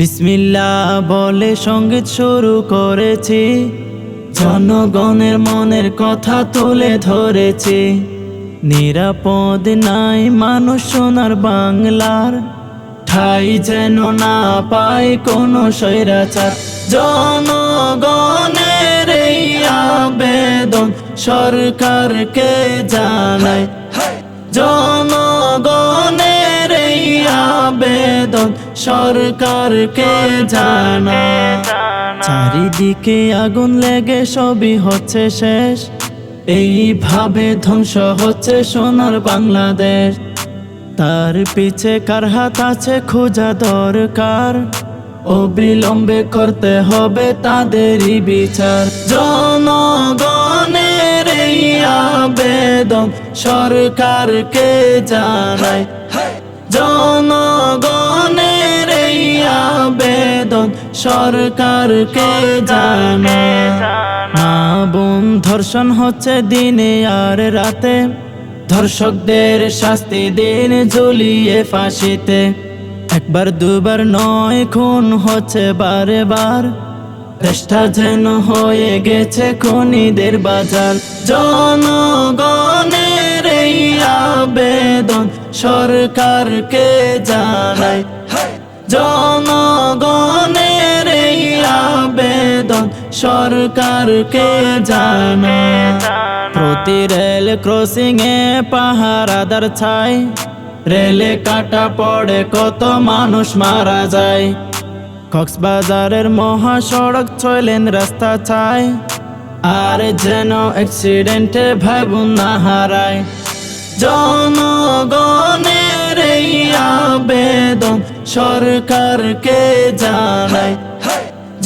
বিসমিল্লা বলে সংগীত শুরু করেছি। জনগণের মনের কথা তুলে ধরেছি। নিরাপদ নাই মানুষ সোনার বাংলার। ঠাই যেন না পায় কোনো স্বৈরাচার। জনগণের এই আবেদন সরকারকে জানায় জনগণের সরকারকে জানা। চারিদিকে আগুন লেগে সবই হচ্ছে শেষ। এইভাবে ধ্বংস হচ্ছে সোনার বাংলাদেশ। তার পিছে কার হাত আছে খোঁজা দরকার। অবিলম্বে করতে হবে তাদেরই বিচার। জনগণের এই আবেদন সরকারকে জানায় এই আবেদন সরকারকে জানায় মা বোন, ধর্ষণ হচ্ছে দিনে আর রাতে। ধর্ষকদের শাস্তি দিন ঝুলিয়ে ফাঁসিতে। একবার, দুবার, নয় খুন হচ্ছে বারে বার দেশটা যেন হয়ে গেছে খনিদের বাজার। জনগণের এই আবেদন সরকারকে জানায় জনগণের এই আবেদন সরকারকে জানায় প্রতি রেল ক্রসিং এ পাহারাদার ছাই। রেলে কাটা পড়ে কত মানুষ মারা যায়। কক্সবাজারের মহাসড়ক ছয়লেন রাস্তা ছাই। আর যেন অ্যাক্সিডেন্টে ভাবুন না হারায়। জনগণের এই সরকারকে জানায়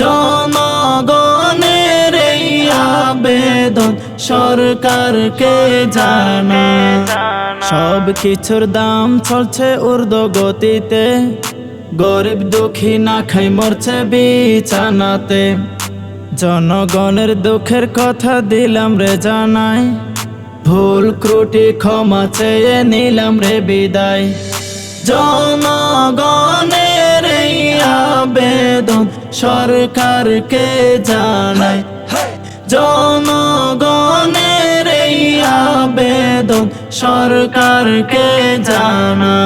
জনগণের এই আবেদন সরকারকে জানায় সব কিছুর দাম চলছে ঊর্ধ্ব গতিতে গরিব দুঃখী না খাই মরছে বিছানাতে। জনগণের দুঃখের কথা দিলাম রে জানাই ভুল ক্রুটি ক্ষমা চেয়ে নিলাম রে বিদায়। জনগণের আবেদন সরকারকে জানায় জনগণের আবেদন সরকারকে জানা